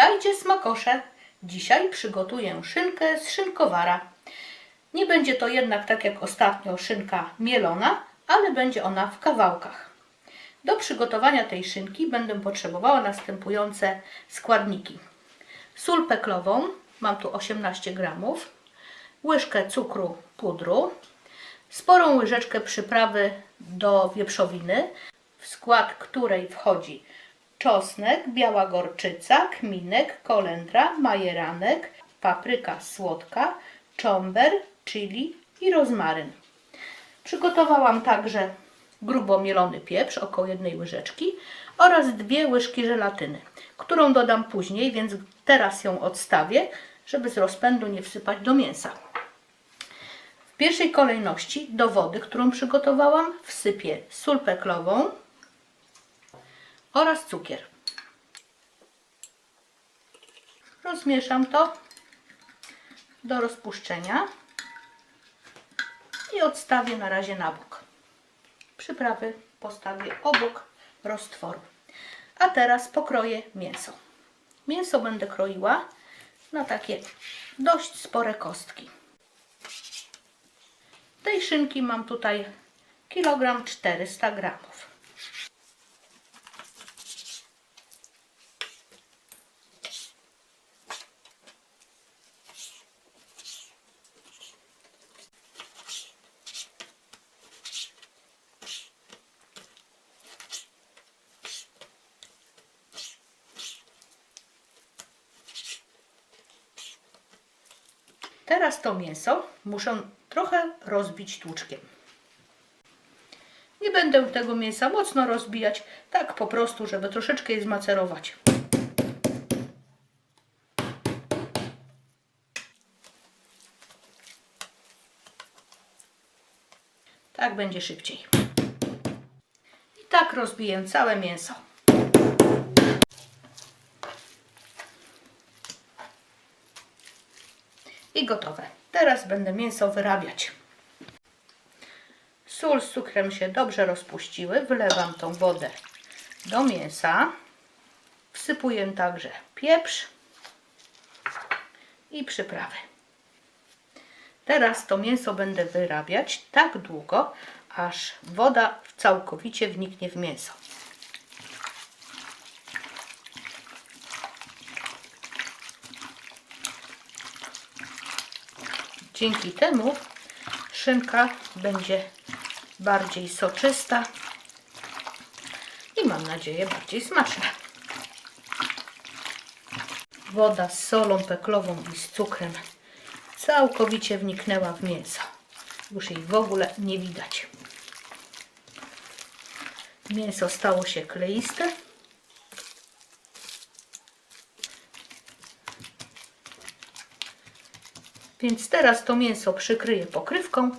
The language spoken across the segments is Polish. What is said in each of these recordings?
Witajcie smakosze! Dzisiaj przygotuję szynkę z szynkowara. Nie będzie to jednak tak jak ostatnio szynka mielona, ale będzie ona w kawałkach. Do przygotowania tej szynki będę potrzebowała następujące składniki. Sól peklową, mam tu 18 gramów, łyżkę cukru pudru, sporą łyżeczkę przyprawy do wieprzowiny, w skład której wchodzi czosnek, biała gorczyca, kminek, kolendra, majeranek, papryka słodka, czomber, chili i rozmaryn. Przygotowałam także grubo mielony pieprz, około jednej łyżeczki oraz dwie łyżki żelatyny, którą dodam później, więc teraz ją odstawię, żeby z rozpędu nie wsypać do mięsa. W pierwszej kolejności do wody, którą przygotowałam, wsypię sól peklową oraz cukier. Rozmieszam to do rozpuszczenia i odstawię na razie na bok. Przyprawy postawię obok roztworu. A teraz pokroję mięso. Mięso będę kroiła na takie dość spore kostki. Tej szynki mam tutaj kilogram 400 gramów. Teraz to mięso muszę trochę rozbić tłuczkiem. Nie będę tego mięsa mocno rozbijać, tak po prostu, żeby troszeczkę je zmacerować. Tak będzie szybciej. I tak rozbiję całe mięso. I gotowe. Teraz będę mięso wyrabiać. Sól z cukrem się dobrze rozpuściły. Wlewam tą wodę do mięsa. Wsypuję także pieprz i przyprawy. Teraz to mięso będę wyrabiać tak długo, aż woda całkowicie wniknie w mięso. Dzięki temu szynka będzie bardziej soczysta i mam nadzieję bardziej smaczna. Woda z solą peklową i z cukrem całkowicie wniknęła w mięso. Już jej w ogóle nie widać. Mięso stało się kleiste. Więc teraz to mięso przykryję pokrywką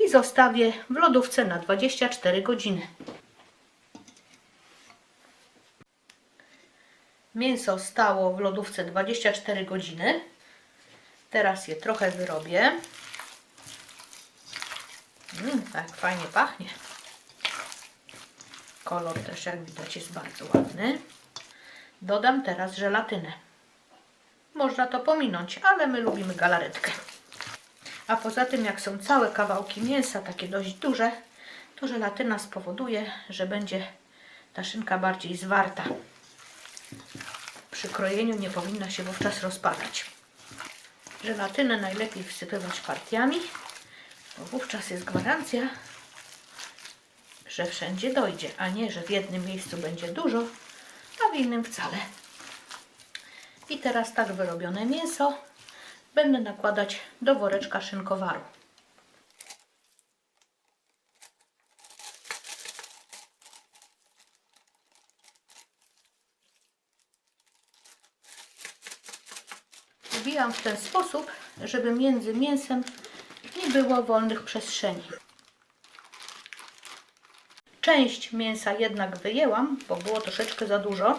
i zostawię w lodówce na 24 godziny. Mięso stało w lodówce 24 godziny. Teraz je trochę wyrobię. Mmm, tak fajnie pachnie. Kolor też jak widać jest bardzo ładny. Dodam teraz żelatynę. Można to pominąć, ale my lubimy galaretkę. A poza tym, jak są całe kawałki mięsa, takie dość duże, to żelatyna spowoduje, że będzie ta szynka bardziej zwarta. Przy krojeniu nie powinna się wówczas rozpadać. Żelatynę najlepiej wsypywać partiami, bo wówczas jest gwarancja, że wszędzie dojdzie, a nie, że w jednym miejscu będzie dużo, a w innym wcale. I teraz tak wyrobione mięso będę nakładać do woreczka szynkowaru. Wbijam w ten sposób, żeby między mięsem nie było wolnych przestrzeni. Część mięsa jednak wyjęłam, bo było troszeczkę za dużo,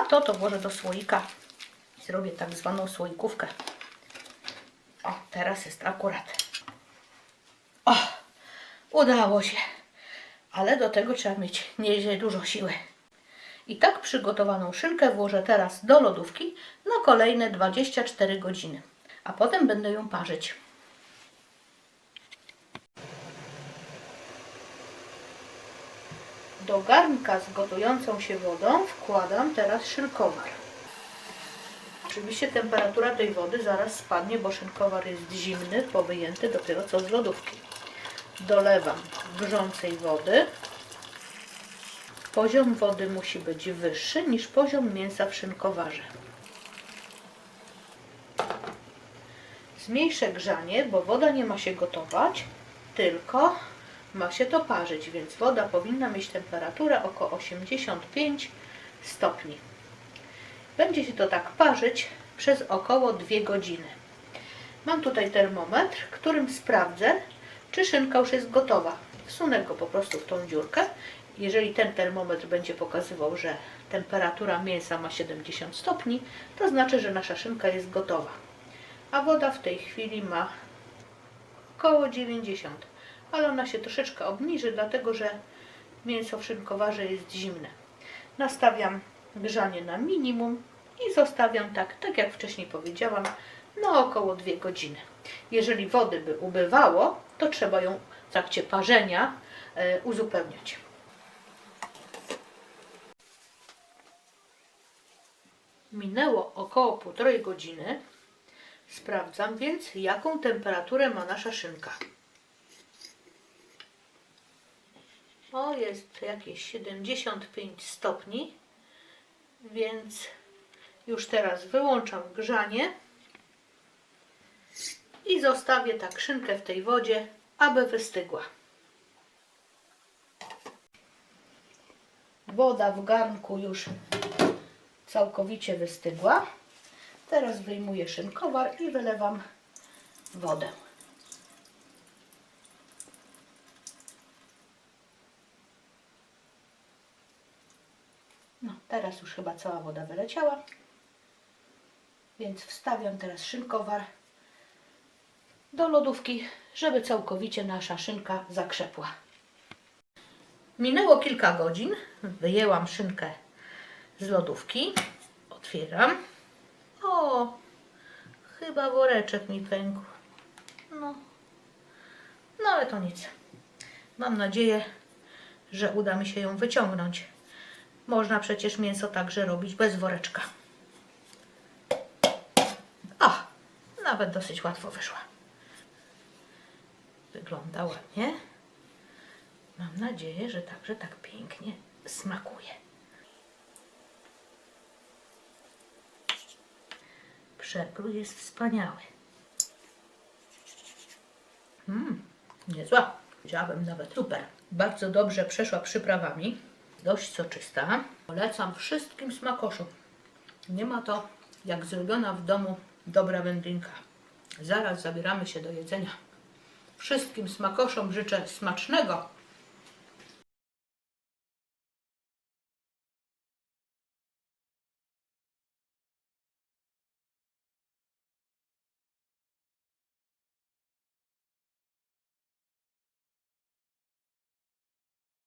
a to to włożę do słoika Zrobię tak zwaną słoikówkę. O, teraz jest akurat. O, udało się. Ale do tego trzeba mieć nieźle dużo siły. I tak przygotowaną szynkę włożę teraz do lodówki na kolejne 24 godziny, a potem będę ją parzyć. Do garnka z gotującą się wodą wkładam teraz szynkowar. Oczywiście temperatura tej wody zaraz spadnie, bo szynkowar jest zimny, bo wyjęty dopiero co z lodówki. Dolewam grzącej wody. Poziom wody musi być wyższy niż poziom mięsa w szynkowarze. Zmniejszę grzanie, bo woda nie ma się gotować, tylko ma się to parzyć, więc woda powinna mieć temperaturę około 85 stopni. Będzie się to tak parzyć przez około 2 godziny. Mam tutaj termometr, którym sprawdzę, czy szynka już jest gotowa. Wsunę go po prostu w tą dziurkę. Jeżeli ten termometr będzie pokazywał, że temperatura mięsa ma 70 stopni, to znaczy, że nasza szynka jest gotowa. A woda w tej chwili ma około 90, ale ona się troszeczkę obniży, dlatego że mięso w szynkowarze jest zimne. Nastawiam grzanie na minimum i zostawiam tak, tak jak wcześniej powiedziałam, na około 2 godziny. Jeżeli wody by ubywało, to trzeba ją w trakcie parzenia e, uzupełniać. Minęło około półtorej godziny. Sprawdzam więc, jaką temperaturę ma nasza szynka. O, jest jakieś 75 stopni, więc już teraz wyłączam grzanie i zostawię tak szynkę w tej wodzie, aby wystygła. Woda w garnku już całkowicie wystygła. Teraz wyjmuję szynkowar i wylewam wodę. No, teraz już chyba cała woda wyleciała. Więc wstawiam teraz szynkowar do lodówki, żeby całkowicie nasza szynka zakrzepła. Minęło kilka godzin. Wyjęłam szynkę z lodówki. Otwieram. O, chyba woreczek mi pękł. No, no ale to nic. Mam nadzieję, że uda mi się ją wyciągnąć. Można przecież mięso także robić bez woreczka. O, nawet dosyć łatwo wyszła. Wygląda ładnie. Mam nadzieję, że także tak pięknie smakuje. Przeprój jest wspaniały. Mmm, niezła. Powiedziałabym nawet super. Bardzo dobrze przeszła przyprawami. Dość soczysta. Polecam wszystkim smakoszom. Nie ma to jak zrobiona w domu dobra wędlinka. Zaraz zabieramy się do jedzenia. Wszystkim smakoszom życzę smacznego